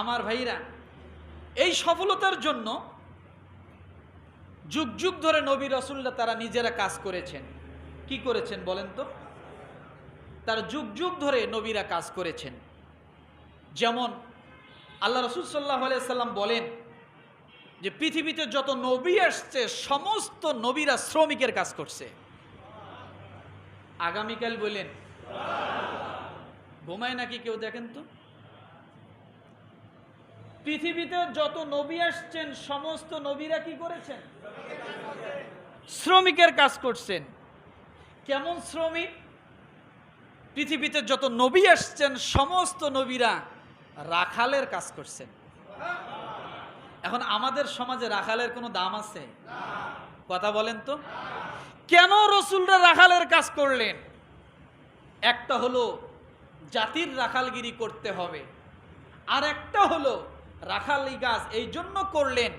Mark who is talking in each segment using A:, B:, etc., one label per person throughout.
A: আমার ভাইরা, এই সফলতার জন্য যুগ যুগ ধরে নবী রসুল্লাহ তারা নিজেরা কাজ করেছেন। কি করেছেন বলেন তো? তার যুগ যুগ ধরে নবীরা কাজ করেছেন। যেমন আল্লাহ রসুল সাল্লাহ সাল্লাম বলেন যে, পৃথিবীতে যত নবী আসছে, সমস্ত নবীরা শ্রমিকের কাজ করছে। আগামীকাল বলেন। ঘুমায় নাকি কেউ দেখেন তো? পৃথিবীতে যত নবী আসছেন, সমস্ত নবীরা কি করেছেন? শ্রমিকের কাজ করছেন। কেমন শ্রমিক? পৃথিবীতে যত নবী আসছেন, সমস্ত নবীরা রাখালের কাজ করছেন। এখন আমাদের সমাজে রাখালের কোনো দাম আছে? কথা বলেন তো। কেন রসুলরা রাখালের কাজ করলেন? একটা হলো জাতির রাখালগিরি করতে হবে, আর একটা হলো রাখালি গাছ এই জন্য করলেন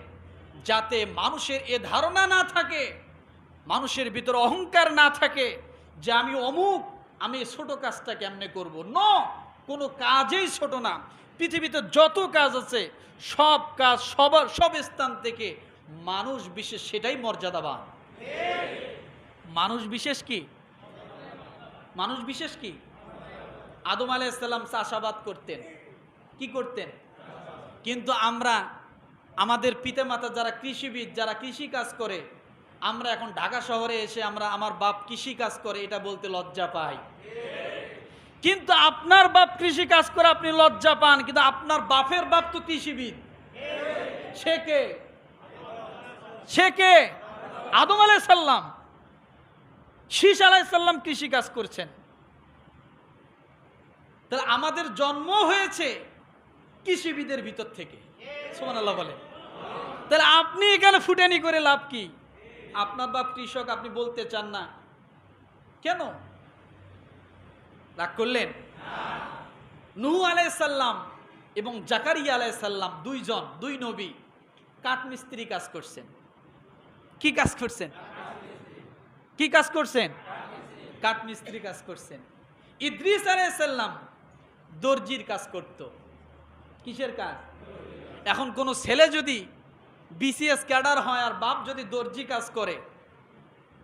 A: যাতে মানুষের এ ধারণা না থাকে, মানুষের ভিতরে অহংকার না থাকে যে আমি অমুক, আমি ছোট কাজটা কেমনে করব। ন, কোনো কাজেই ছোট না। পৃথিবীতে যত কাজ আছে, সব কাজ সবার, সব স্থান থেকে মানুষ বিশেষ সেটাই মর্যাদাবান। মানুষ বিশেষ কি? মানুষ বিশেষ কি? আদম আলাইসাল্লাম চাষাবাদ করতেন। কি করতেন? কিন্তু আমরা, আমাদের পিতামাতা যারা কৃষিবিদ, যারা কৃষি কাজ করে, আমরা এখন ঢাকা শহরে এসে আমরা আমার বাপ কৃষি কাজ করে, এটা বলতে লজ্জা পাই। কিন্তু আপনার বাপ কৃষি কাজ করে আপনি লজ্জা পান, কিন্তু আপনার বাপের বাপ তো কৃষিবিদ। সে কে? সে কে? আদম আলাইসাল্লাম শীষ আলাইসাল্লাম কৃষি কাজ করছেন। তাহলে আমাদের জন্ম হয়েছে কৃষিবিদের ভিতর থেকে। সোমান আল্লাহ বলে তাহলে আপনি এখানে ফুটানি করে লাভ কি? আপনার বাপ কৃষক, আপনি বলতে চান না। কেন? রাগ করলেন? নুহু আলাইসাল্লাম এবং জাকারিয়া আলাইসাল্লাম দুইজন, দুই নবী কাঠমিস্ত্রি কাজ করছেন। কি কাজ করছেন? কি কাজ করছেন? কাঠমিস্ত্রি কাজ করছেন। ইদ্রিস আলাইসাল্লাম দর্জির কাজ করত। কিসের কাজ? এখন কোনো ছেলে যদি বিসিএস ক্যাডার হয় আর বাপ যদি দর্জি কাজ করে,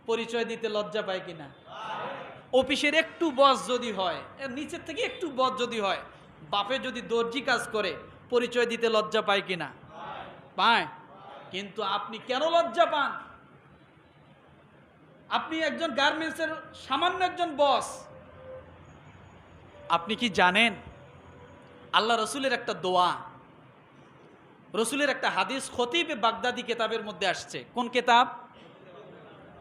A: পরিচয় দিতে লজ্জা পায় কিনা? অফিসের একটু বস যদি হয় নিচের থেকে একটু বস যদি হয়, বাপে যদি দর্জি কাজ করে, পরিচয় দিতে লজ্জা পায় কিনা? পায়। কিন্তু আপনি কেন লজ্জা পান? আপনি একজন গার্মেন্টসের সামান্য একজন বস। আপনি কি জানেন আল্লাহ রসুলের একটা দোয়া, রসুলের একটা হাদিস খতিবে বাগদাদি কেতাবের মধ্যে আসছে। কোন কেতাব?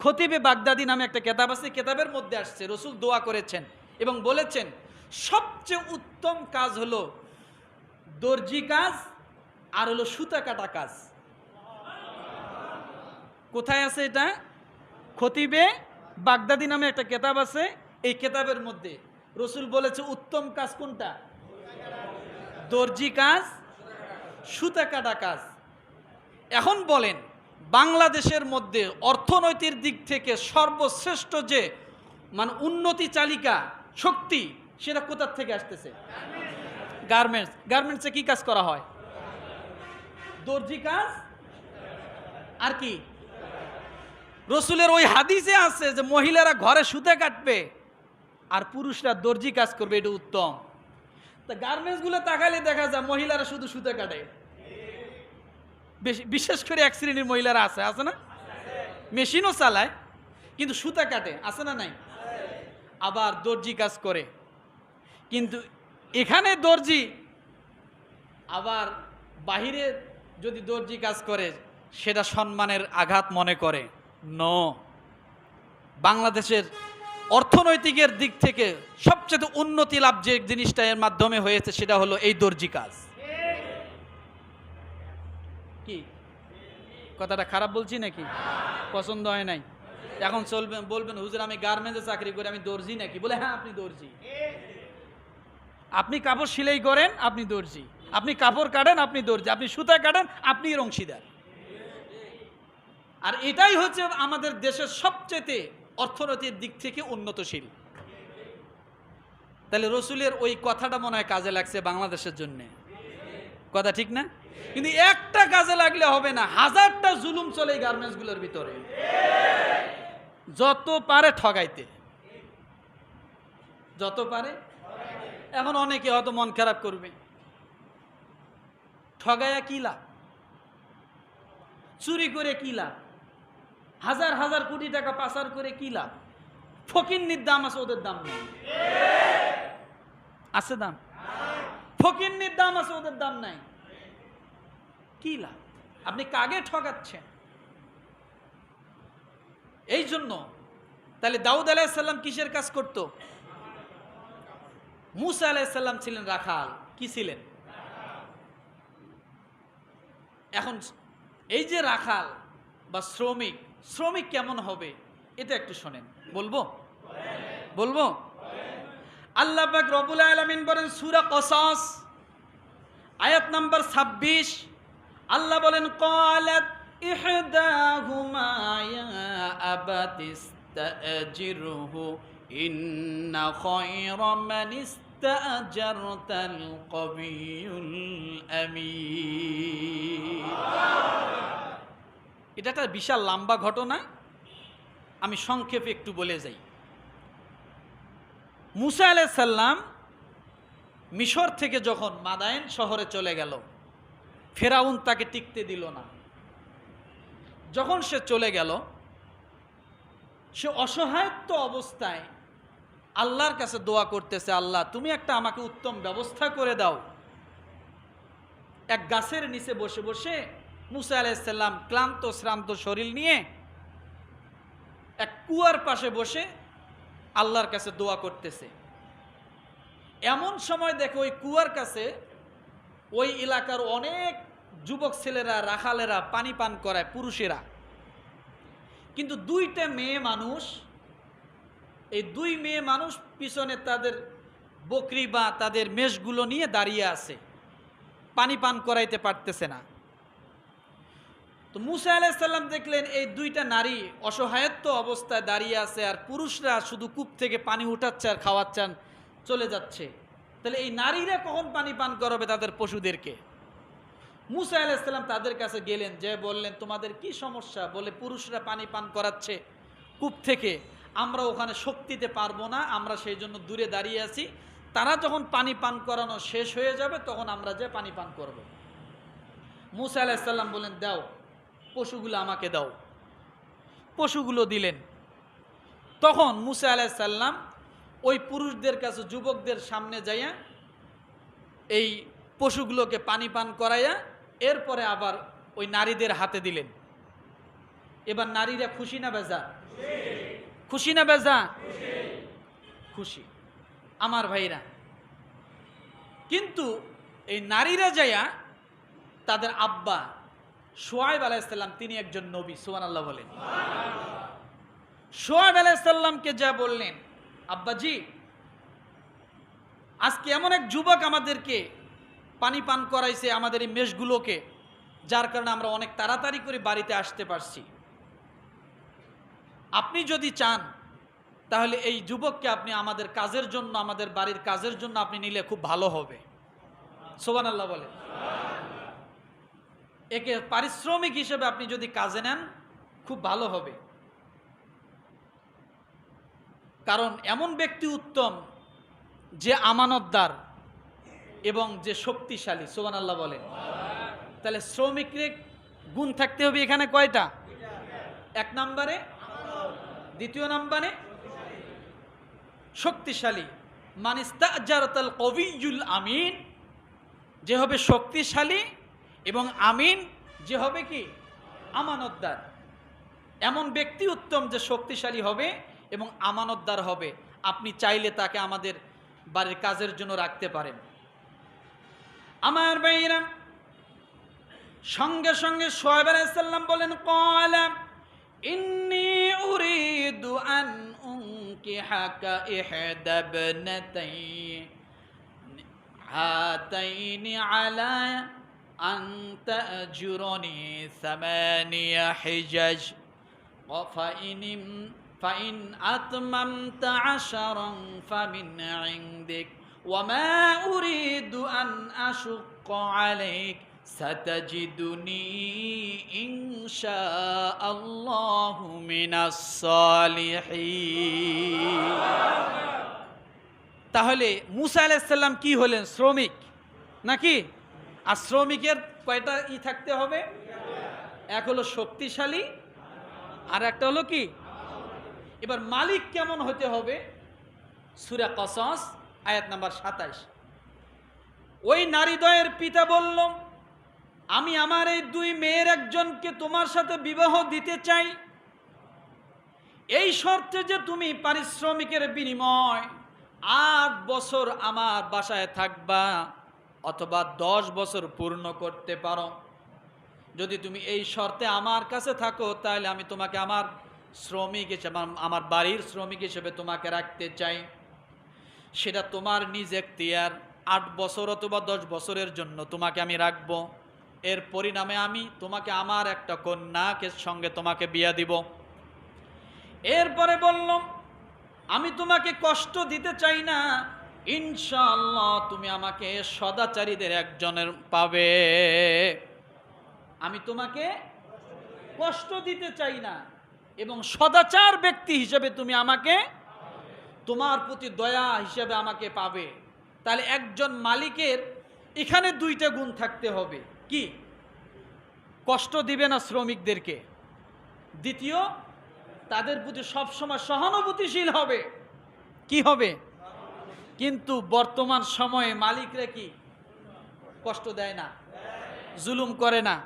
A: খতিবে বাগদাদি নামে একটা কেতাব আছে কেতাবের মধ্যে আসছে। রসুল দোয়া করেছেন এবং বলেছেন, সবচেয়ে উত্তম কাজ হলো দর্জি কাজ আর হলো সুতা কাটা কাজ। কোথায় আছে এটা? খতিবে বাগদাদি নামে একটা কেতাব আছে, এই কেতাবের মধ্যে। রসুল বলেছে, উত্তম কাজ কোনটা? দর্জি কাজ সুতা কাটা কাজ। এখন বলেন, বাংলাদেশের মধ্যে অর্থনৈতিক দিক থেকে সর্বশ্রেষ্ঠ যে মানে উন্নতি চালিকা শক্তি, সেটা কোথার থেকে আসতেছে? গার্মেন্টস। গার্মেন্টসে কি কাজ করা হয়? দর্জি কাজ? আর কি? রসুলের ওই হাদিসে আছে যে, মহিলারা ঘরে সুতে কাটবে, আর পুরুষরা দর্জি কাজ করবে, এটা উত্তম। তা গার্মেন্টসগুলো তাকালে দেখা যায় মহিলারা শুধু সুতে কাটে। বেশ- বিশেষ করে এক শ্রেণির মহিলারা আছে আছে না? মেশিনও চালায়, কিন্তু সুতা কাটে, আছে না নাই? আবার দর্জি কাজ করে। কিন্তু এখানে দর্জি, আবার বাহিরে যদি দর্জি কাজ করে, সেটা সম্মানের আঘাত মনে করে। ন বাংলাদেশের অর্থনৈতিকের দিক থেকে সবচেয়ে উন্নতি লাভ যে জিনিসটা এর মাধ্যমে হয়েছে সেটা হলো এই দর্জি কাজ। কি? কথাটা খারাপ বলছি নাকি? পছন্দ হয় নাই? এখন চলবেন বলবেন, হুজুর, আমি গার্মেন্টসে চাকরি করি, আমি দর্জি নাকি? বলে হ্যাঁ আপনি দর্জি। আপনি কাপড় সিলাই করেন, আপনি দর্জি। আপনি কাপড় কাটেন, আপনি দর্জি। আপনি সুতা কাটেন, আপনি অংশীদার। আর এটাই হচ্ছে আমাদের দেশের সবচেয়ে অর্থনৈতিক দিক থেকে উন্নতশীল। তাহলে রসুলের ওই কথাটা মনে হয় কাজে লাগছে বাংলাদেশের জন্যে। কথা ঠিক না? কিন্তু একটা কাজে লাগলে হবে না, হাজারটা জুলুম চলে এই গার্মেন্টসগুলোর ভিতরে। যত পারে ঠগাইতে। যত পারে, এখন অনেকে হয়তো মন খারাপ করবে। ঠগায়া কি লাভ? চুরি করে কি লাভ? হাজার হাজার কোটি টাকা পাচার করে কি লাভ? ফকিন্নির দাম আছে, ওদের দাম নেই। আছে দাম? ফকিন্নির দাম আছে, ওদের দাম নাই। কি লাভ? আপনি কাগে ঠকাচ্ছেন? এই জন্য, তাহলে দাউদ আলাইসাল্লাম কিসের কাজ করত? মুসা আলাইসাল্লাম ছিলেন রাখাল। কি ছিলেন? এখন, এই যে রাখাল বা শ্রমিক শ্রমিক কেমন হবে, এটা একটু শোনেন। বলব? বলব? আল্লাহ রবুল আলমিন বলেন সুরা কসাস, আয়াত নাম্বার ছাব্বিশ। আল্লাহ বলেন, কলাত ইহদাহুমা এটা একটা বিশাল লম্বা ঘটনা। আমি সংক্ষেপে একটু বলে যাই। মুসা আলাইসাল্লাম মিশর থেকে যখন মাদায়েন শহরে চলে গেল, ফেরাউন তাকে টিকতে দিল না। যখন সে চলে গেল, সে অসহায়ত্ব অবস্থায় আল্লাহর কাছে দোয়া করতেছে, আল্লাহ, তুমি একটা আমাকে উত্তম ব্যবস্থা করে দাও। এক গাছের নিচে বসে বসে মুসা আলাইসাল্লাম ক্লান্ত, শ্রান্ত শরীর নিয়ে এক কুয়ার পাশে বসে আল্লাহর কাছে দোয়া করতেছে। এমন সময় দেখো ওই কুয়ার কাছে ওই এলাকার অনেক যুবক ছেলেরা, রাখালেরা পানি পান করায়, পুরুষেরা। কিন্তু দুইটা মেয়ে মানুষ, এই দুই মেয়ে মানুষ পিছনে তাদের বকরি বা তাদের মেষগুলো নিয়ে দাঁড়িয়ে আছে। পানি পান করাইতে পারতেছে না। তো মুসা আলাইসাল্লাম দেখলেন এই দুইটা নারী অসহায়ত্ব অবস্থায় দাঁড়িয়ে আছে আর পুরুষরা শুধু কূপ থেকে পানি উঠাচ্ছে আর খাওয়াচ্ছেন, চলে যাচ্ছে। তাহলে এই নারীরা কখন পানি পান করাবে তাদের পশুদেরকে? মুসা আলাইসাল্লাম তাদের কাছে গেলেন, যে বললেন, তোমাদের কি সমস্যা? বলে, পুরুষরা পানি পান করাচ্ছে কূপ থেকে। আমরা ওখানে শক্তিতে পারব না, আমরা সেই জন্য দূরে দাঁড়িয়ে আছি। তারা যখন পানি পান করানো শেষ হয়ে যাবে, তখন আমরা যে পানি পান করব। মুসা আলাইসাল্লাম বলেন দাও পশুগুলো আমাকে দাও। পশুগুলো দিলেন। তখন মুসা আলাইসাল্লাম ওই পুরুষদের কাছে, যুবকদের সামনে যাইয়া এই পশুগুলোকে পানি পান করাইয়া এরপরে আবার ওই নারীদের হাতে দিলেন। এবার নারীরা খুশি না বেজা খুশি না বেজা খুশি। আমার ভাইরা, কিন্তু এই নারীরা যাইয়া তাদের আব্বা সোয়াইব আলাইসাল্লাম তিনি একজন নবী সোহান আল্লাহ বলেন সোয়াইব আলাইসাল্লামকে যা বললেন, আব্বাজি, আজকে এমন এক যুবক আমাদেরকে পানি পান করাইছে আমাদের এই মেষগুলোকে, যার কারণে আমরা অনেক তাড়াতাড়ি করে বাড়িতে আসতে পারছি। আপনি যদি চান, তাহলে এই যুবককে আপনি আমাদের কাজের জন্য, আমাদের বাড়ির কাজের জন্য আপনি নিলে খুব ভালো হবে। সোবান আল্লাহ বলে একে পারিশ্রমিক হিসেবে আপনি যদি কাজে নেন, খুব ভালো হবে। কারণ এমন ব্যক্তি উত্তম যে আমানতদার এবং যে শক্তিশালী সোবান আল্লাহ বলেন। তাহলে শ্রমিকের গুণ থাকতে হবে এখানে কয়টা? এক নম্বরে, দ্বিতীয় নম্বরে, শক্তিশালী। মানিস্তাজারতাল কবিজুল আমিন, যে হবে শক্তিশালী এবং আমিন যে হবে কি? আমানতদার। এমন ব্যক্তি উত্তম যে শক্তিশালী হবে এবং আমানতদার হবে। আপনি চাইলে তাকে আমাদের বাড়ির কাজের জন্য রাখতে পারেন। আমার বাইরা সঙ্গে সঙ্গে সোহেব আলাইসাল্লাম বলেন কলাম ইন্নি আন أن تأجرني ثمانية حجج فإن فإن أتممت عشرا فمن عندك ওয়ামা উরিদু আন আশুক্ক আলাইক সাতাজিদুনি ইনশা আল্লাহু মিনাস সালিহিন তাহলে মুসা আলাইসাল্লাম কি হলেন শ্রমিক নাকি আর শ্রমিকের কয়টা ই থাকতে হবে? এক হলো শক্তিশালী, আর একটা হলো কি? এবার মালিক কেমন হতে হবে? সুরা কসস, আয়াত নাম্বার সাতাইশ। ওই নারীদয়ের পিতা বলল, আমি আমার এই দুই মেয়ের একজনকে তোমার সাথে বিবাহ দিতে চাই। এই শর্তে যে তুমি পারিশ্রমিকের বিনিময় আট বছর আমার বাসায় থাকবা। অথবা দশ বছর পূর্ণ করতে পারো। যদি তুমি এই শর্তে আমার কাছে থাকো, তাহলে আমি তোমাকে আমার শ্রমিক হিসেবে, আমার- বাড়ির শ্রমিক হিসেবে তোমাকে রাখতে চাই। সেটা তোমার নিজ এখতিয়ার। আট বছর অথবা দশ বছরের জন্য তোমাকে আমি রাখব। এর পরিণামে আমি তোমাকে আমার একটা কন্যাকে সঙ্গে তোমাকে বিয়া দিব। এরপরে বললাম, আমি তোমাকে কষ্ট দিতে চাই না ইনশাআল্লাহ তুমি আমাকে সদাচারীদের একজনের পাবে। আমি তোমাকে কষ্ট দিতে চাই না এবং সদাচার ব্যক্তি হিসেবে তুমি আমাকে, তোমার প্রতি দয়া হিসেবে আমাকে পাবে। তাহলে একজন মালিকের এখানে দুইটা গুণ থাকতে হবে। কি? কষ্ট দিবে না শ্রমিকদেরকে। দ্বিতীয়, তাদের প্রতি সবসময় সহানুভূতিশীল হবে। কি হবে? কিন্তু বর্তমান সময়ে মালিকরা কি কষ্ট দেয় না? জুলুম করে না?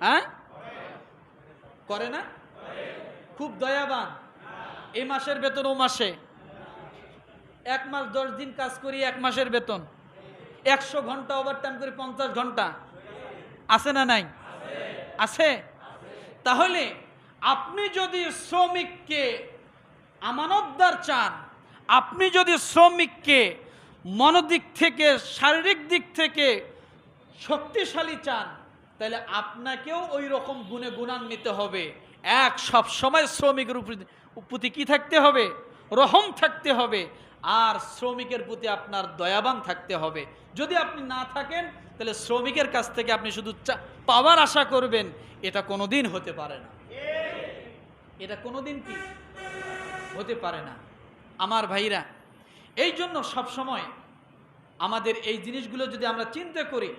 A: হ্যাঁ? করে না? খুব দয়াবান। এই মাসের বেতন ও মাসে। এক মাস দশ দিন কাজ করি, এক মাসের বেতন। একশো ঘণ্টা ওভার টাইম করি, পঞ্চাশ ঘণ্টা। আছে না নাই? আছে? তাহলে আপনি যদি শ্রমিককে আমানতদার চান আপনি যদি শ্রমিককে মনোদিক থেকে, শারীরিক দিক থেকে শক্তিশালী চান, তাহলে আপনাকেও ওই রকম গুণে গুণান্বিত হবে। এক, সব সময় শ্রমিকের প্রতি কি থাকতে হবে? রহম থাকতে হবে। আর শ্রমিকের প্রতি আপনার দয়াবান থাকতে হবে। যদি আপনি না থাকেন, তাহলে শ্রমিকের কাছ থেকে আপনি শুধু পাওয়ার আশা করবেন, এটা কোনোদিন হতে পারে না। এটা কোনোদিন কি? হতে পারে না। আমার ভাইরা এই জন্য সবসময় আমাদের এই জিনিসগুলো যদি আমরা চিন্তা করি,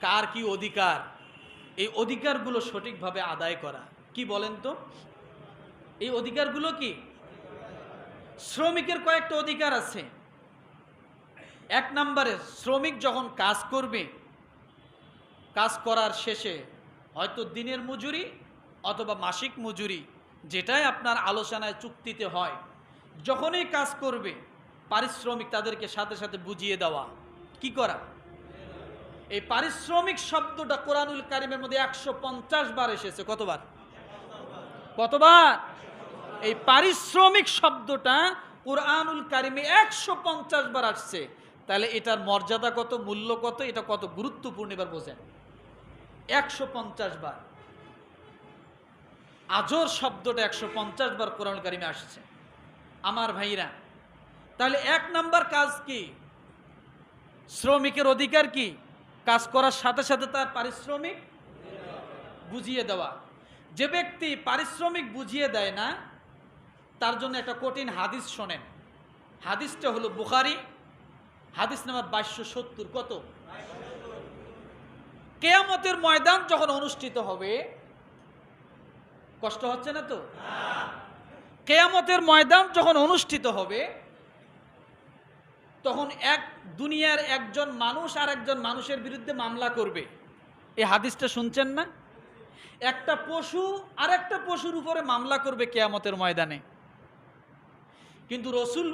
A: কার কি অধিকার? এই অধিকারগুলো সঠিকভাবে আদায় করা। কি বলেন তো? এই অধিকারগুলো কি? শ্রমিকের কয়েকটা অধিকার আছে। এক নম্বরে, শ্রমিক যখন কাজ করবে, কাজ করার শেষে হয়তো দিনের মজুরি অথবা মাসিক মজুরি, যেটাই আপনার আলোচনায় চুক্তিতে হয় যখনই কাজ করবে, পারিশ্রমিক তাদেরকে সাথে সাথে বুঝিয়ে দেওয়া। কি করা? এই পারিশ্রমিক শব্দটা কোরআনুল কারিমের মধ্যে একশো পঞ্চাশ বার এসেছে। কতবার? কতবার? এই পারিশ্রমিক শব্দটা কোরআনুল কারিমে একশো পঞ্চাশ বার আসছে। তাহলে এটার মর্যাদা কত, মূল্য কত, এটা কত গুরুত্বপূর্ণ এবার বোঝেন। একশো পঞ্চাশ বার। আজর শব্দটা একশো পঞ্চাশ বার কোরআন কারিমে আসছে। আমার ভাইরা। তাহলে এক নাম্বার কাজ কি? শ্রমিকের অধিকার কি? কাজ করার সাথে সাথে তার পারিশ্রমিক বুঝিয়ে দেওয়া। যে ব্যক্তি পারিশ্রমিক বুঝিয়ে দেয় না, তার জন্য একটা কঠিন হাদিস শোনেন। হাদিসটা হলো বুখারি, হাদিস নাম্বার বাইশশো সত্তর। কত? কেয়ামতের ময়দান যখন অনুষ্ঠিত হবে, কষ্ট হচ্ছে না তো? কেয়ামতের ময়দান যখন অনুষ্ঠিত হবে, তখন এক দুনিয়ার একজন মানুষ আর একজন মানুষের বিরুদ্ধে মামলা করবে। এই হাদিসটা শুনছেন না? একটা পশু আর একটা পশুর উপরে মামলা করবে কেয়ামতের ময়দানে। কিন্তু রসুল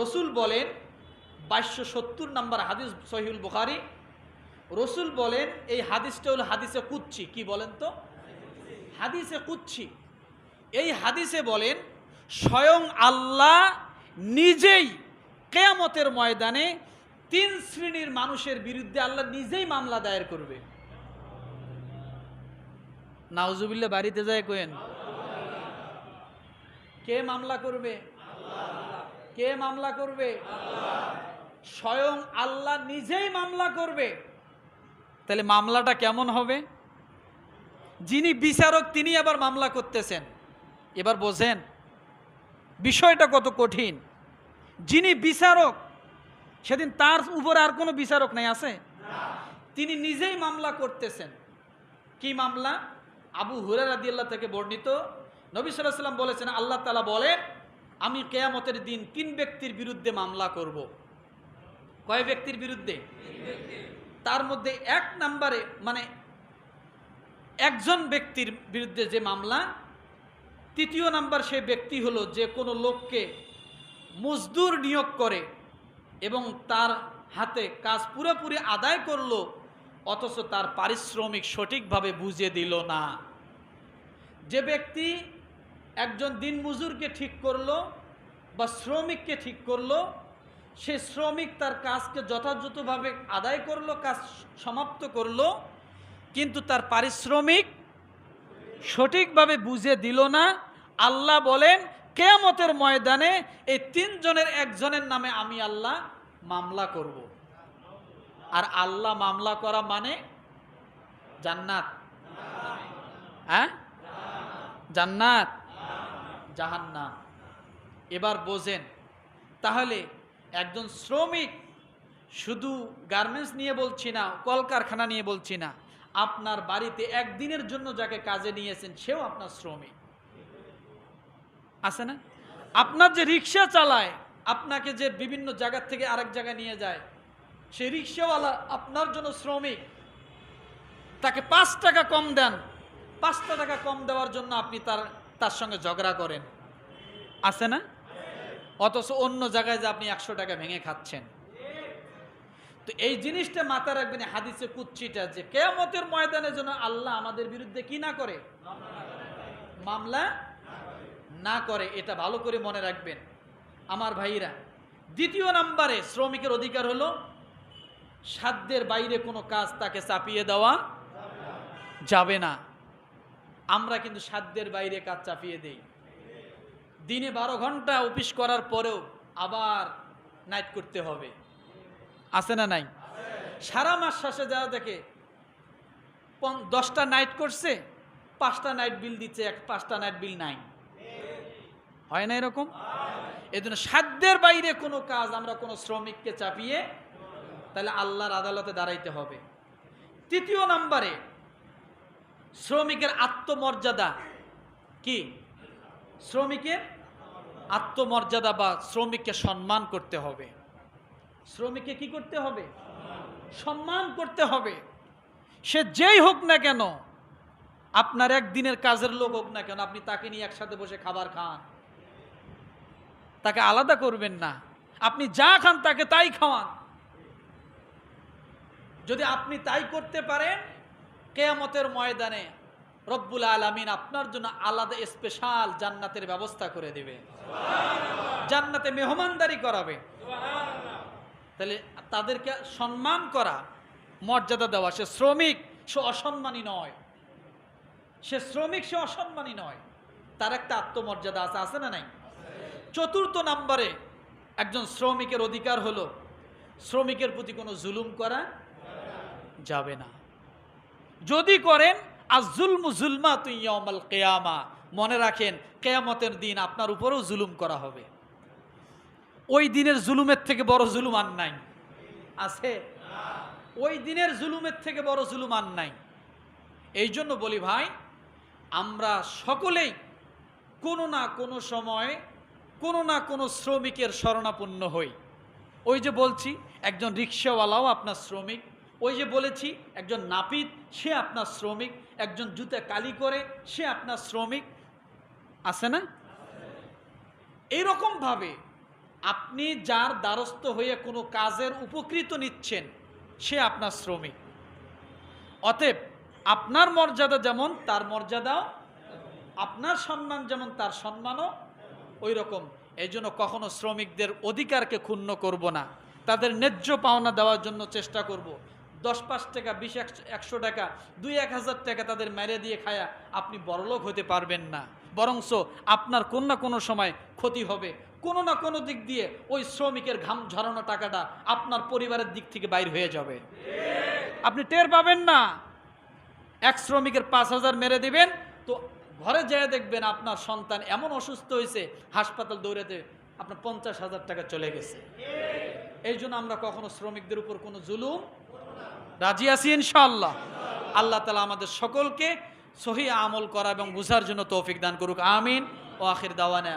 A: রসুল বলেন, বাইশশো সত্তর নম্বর হাদিস সহিউল বুখারি, রসুল বলেন, এই হাদিসটা হলো হাদিসে কুচ্ছি কি বলেন তো? হাদিসে কুচ্ছি এই হাদিসে বলেন স্বয়ং আল্লাহ নিজেই কেয়ামতের ময়দানে তিন শ্রেণির মানুষের বিরুদ্ধে আল্লাহ নিজেই মামলা দায়ের করবে। নাউজুবিল্লা বাড়িতে যায় কোয়েন কে মামলা করবে? কে মামলা করবে? স্বয়ং আল্লাহ নিজেই মামলা করবে। তাহলে মামলাটা কেমন হবে? যিনি বিচারক তিনি আবার মামলা করতেছেন। এবার বোঝেন বিষয়টা কত কঠিন। যিনি বিচারক, সেদিন তার উপরে আর কোনো বিচারক নাই, আছে? তিনি নিজেই মামলা করতেছেন। কি মামলা? আবু হুরার রাদিয়াল্লাহ থেকে বর্ণিত। নবী সাল্লাহ সাল্লাম বলেছেন, আল্লাহ তালা বলেন, আমি কেয়ামতের দিন তিন ব্যক্তির বিরুদ্ধে মামলা করব। কয় ব্যক্তির বিরুদ্ধে? তার মধ্যে এক নাম্বারে মানে একজন ব্যক্তির বিরুদ্ধে যে মামলা তৃতীয় নাম্বার সেই ব্যক্তি হলো যে কোনো লোককে মজদুর নিয়োগ করে এবং তার হাতে কাজ পুরোপুরি আদায় করল, অথচ তার পারিশ্রমিক সঠিকভাবে বুঝে দিল না। যে ব্যক্তি একজন দিনমজুরকে ঠিক করল বা শ্রমিককে ঠিক করল, সে শ্রমিক তার কাজকে যথাযথভাবে আদায় করল, কাজ সমাপ্ত করল, কিন্তু তার পারিশ্রমিক সঠিকভাবে বুঝে দিল না, আল্লাহ বলেন, কেয়ামতের ময়দানে এই তিনজনের একজনের নামে আমি আল্লাহ মামলা করব। আর আল্লাহ মামলা করা মানে জান্নাত। হ্যাঁ? জান্নাত। জাহান্নাম। এবার বোঝেন, তাহলে একজন শ্রমিক শুধু গার্মেন্টস নিয়ে বলছি না, কলকারখানা নিয়ে বলছি না আপনার বাড়িতে একদিনের জন্য যাকে কাজে নিয়েছেন, সেও আপনার শ্রমিক। আছে না? আপনার যে রিক্সা চালায়, আপনাকে যে বিভিন্ন জায়গা থেকে আরেক জায়গায় নিয়ে যায়, সেই রিক্সাওয়ালা আপনার জন্য শ্রমিক। তাকে পাঁচ টাকা কম দেন। পাঁচটা টাকা কম দেওয়ার জন্য আপনি তার তার সঙ্গে ঝগড়া করেন। আছে না? অথচ অন্য জায়গায় যে আপনি একশো টাকা ভেঙে খাচ্ছেন। তো এই জিনিসটা মাথায় রাখবেন হাদিসে কুচ্ছিটা যে কেয়ামতের ময়দানে যেন আল্লাহ আমাদের বিরুদ্ধে কি না করে? মামলা না করে, এটা ভালো করে মনে রাখবেন। আমার ভাইরা, দ্বিতীয় নাম্বারে শ্রমিকের অধিকার হলো সাধ্যের বাইরে কোনো কাজ তাকে চাপিয়ে দেওয়া যাবে না। আমরা কিন্তু সাধ্যের বাইরে কাজ চাপিয়ে দেই। দিনে বারো ঘণ্টা অফিস করার পরেও আবার নাইট করতে হবে। আছে না নাই? সারা মাস শেষে যারা দেখে দশটা নাইট করছে, পাঁচটা নাইট বিল দিচ্ছে, এক পাঁচটা নাইট বিল নাই। হয় না এরকম? এই জন্য সাধ্যের বাইরে কোনো কাজ আমরা কোনো শ্রমিককে চাপিয়ে তাহলে আল্লাহর আদালতে দাঁড়াইতে হবে। তৃতীয় নম্বরে শ্রমিকের আত্মমর্যাদা কি? শ্রমিকের আত্মমর্যাদা বা শ্রমিককে সম্মান করতে হবে। শ্রমিককে কি করতে হবে? সম্মান করতে হবে। সে যেই হোক না কেন, আপনার একদিনের কাজের লোক হোক না কেন, আপনি তাকে নিয়ে একসাথে বসে খাবার খান। তাকে আলাদা করবেন না। আপনি যা খান তাকে তাই খাওয়ান। যদি আপনি তাই করতে পারেন, কেয়ামতের ময়দানে রব্বুল আলমিন আপনার জন্য আলাদা স্পেশাল জান্নাতের ব্যবস্থা করে দেবে। জান্নাতে মেহমানদারি করাবে। তাহলে তাদেরকে সম্মান করা, মর্যাদা দেওয়া। সে শ্রমিক, সে অসম্মানী নয়। সে শ্রমিক, সে অসম্মানী নয়। তার একটা আত্মমর্যাদা আছে আছে না নাই? চতুর্থ নাম্বারে একজন শ্রমিকের অধিকার হলো, শ্রমিকের প্রতি কোনো জুলুম করা যাবে না। যদি করেন আর জুলমু তুই কেয়ামা। মনে রাখেন, কেয়ামতের দিন আপনার উপরেও জুলুম করা হবে। ওই দিনের জুলুমের থেকে বড় জুলুম আর নাই। আছে? ওই দিনের জুলুমের থেকে বড় জুলুম আর নাই। এই জন্য বলি ভাই, আমরা সকলেই কোনো না কোনো সময় কোনো না কোনো শ্রমিকের শরণাপন্ন হই। ওই যে বলছি, একজন রিক্সাওয়ালাও আপনার শ্রমিক। ওই যে বলেছি, একজন নাপিত, সে আপনার শ্রমিক। একজন জুতে কালি করে, সে আপনার শ্রমিক। আছে না? এইরকমভাবে আপনি যার দ্বারস্থ হয়ে কোনো কাজের উপকৃত নিচ্ছেন, সে আপনার শ্রমিক। অতএব আপনার মর্যাদা যেমন, তার মর্যাদাও আপনার সম্মান যেমন, তার সম্মানও ওই রকম এই জন্য কখনো শ্রমিকদের অধিকারকে ক্ষুণ্ণ করব না। তাদের ন্যায্য পাওনা দেওয়ার জন্য চেষ্টা করব। দশ পাঁচ টাকা, বিশ একশো টাকা, দুই এক হাজার টাকা তাদের মেরে দিয়ে খায়া আপনি বড়লোক হতে পারবেন না। বরংস আপনার কোন না কোনো সময় ক্ষতি হবে। কোনো না কোনো দিক দিয়ে ওই শ্রমিকের ঘাম ঝরানো টাকাটা আপনার পরিবারের দিক থেকে বাইর হয়ে যাবে। আপনি টের পাবেন না। এক শ্রমিকের পাঁচ হাজার মেরে দিবেন, তো ঘরে যেয়ে দেখবেন আপনার সন্তান এমন অসুস্থ হয়েছে, হাসপাতাল দৌড়াতে আপনার পঞ্চাশ হাজার টাকা চলে গেছে। এই জন্য আমরা কখনো শ্রমিকদের উপর কোনো জুলুম রাজি আছি ইনশাআল্লাহ। আল্লাহ তালা আমাদের সকলকে সহি আমল করা এবং বুঝার জন্য তৌফিক দান করুক। আমিন। ও আখির দাওয়ানা।